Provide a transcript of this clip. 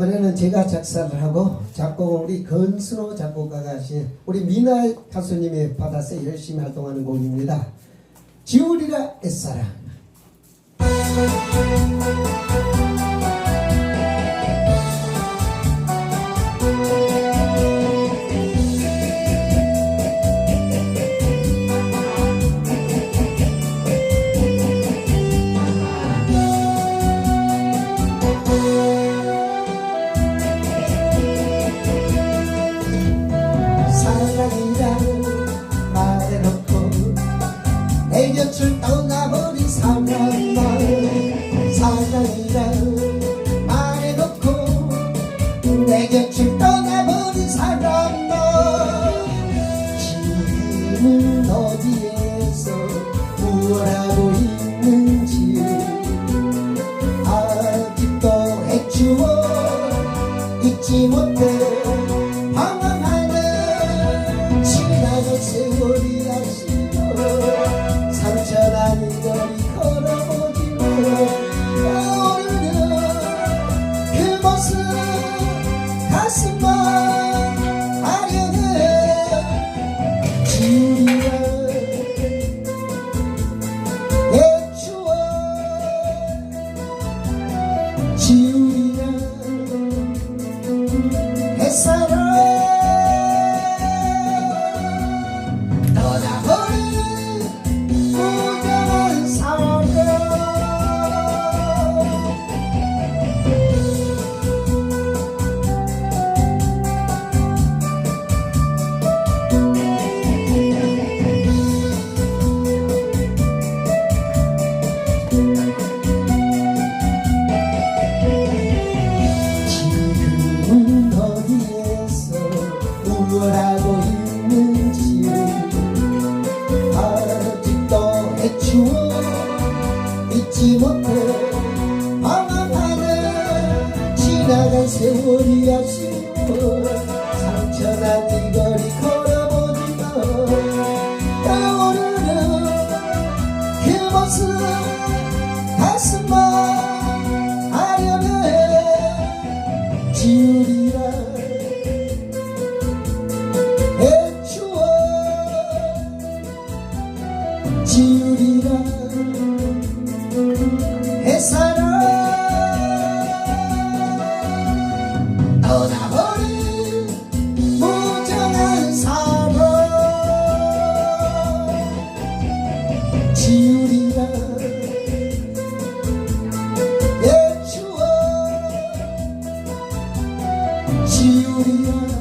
이번에는 제가 작사를 하고 작곡은 우리 건순호 작곡가가 하신 우리 미나 가수님이 받아서 열심히 활동하는 곡입니다. 지우리라 애사랑 곁을 떠나버린 사랑만 사랑이라는 말해놓고 내 곁을 떠나버린 사랑만 지금은 어디에서 무엇 하고 있는지 아직도 해추어 잊지 방황하 Lord. 하고 있는지 아직도 해추어 잊지 못해 방황하는 지나간 세월이 아쉬워 상처난 이 거리 지우리라 내 추억 지우리라